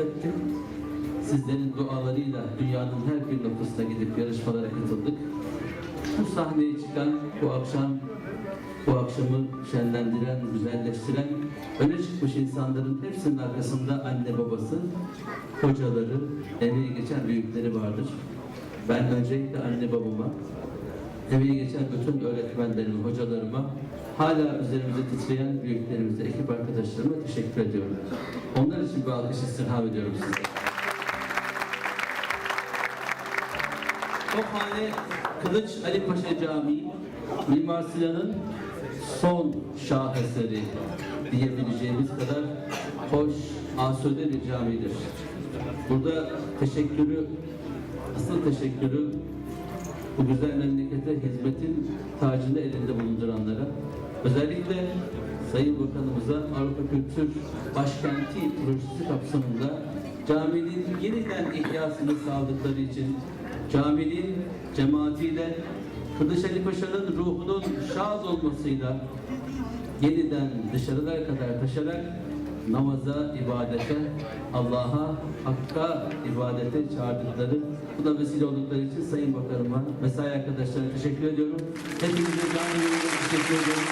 etti. Sizlerin dualarıyla dünyanın her bir noktasına gidip yarışmalara katıldık. Bu sahneye çıkan bu akşam bu akşamı şenlendiren, güzelleştiren, öne çıkmış insanların hepsinin arkasında anne babası, hocaları, emeği geçen büyükleri vardır. Ben öncelikle anne babama, emeği geçen bütün öğretmenlerime, hocalarıma, hala üzerimize titreyen büyüklerimize, ekip arkadaşlarıma teşekkür ediyorum. Onlar için bir alkış istirham ediyorum size. Tophane Kılıç Ali Paşa Camii Mimar Sinan'ın son şaheseri diyebileceğimiz kadar hoş, asude bir camidir. Burada teşekkürü, asıl teşekkürü bu güzel memlekete hizmetin tacını elinde bulunduranlara, özellikle Sayın Bakanımıza Avrupa Kültür Başkenti projesi kapsamında caminin yeniden ihyasını sağladıkları için caminin cemaatiyle Kılıç Ali Paşa'nın ruhunun şad olmasıyla yeniden dışarılara kadar taşarak namaza, ibadete, Allah'a, Hakk'a ibadete çağırdıkları, bu da vesile oldukları için Sayın Bakanıma, mesai arkadaşlarına teşekkür ediyorum. Hepinize canlı teşekkür ediyorum.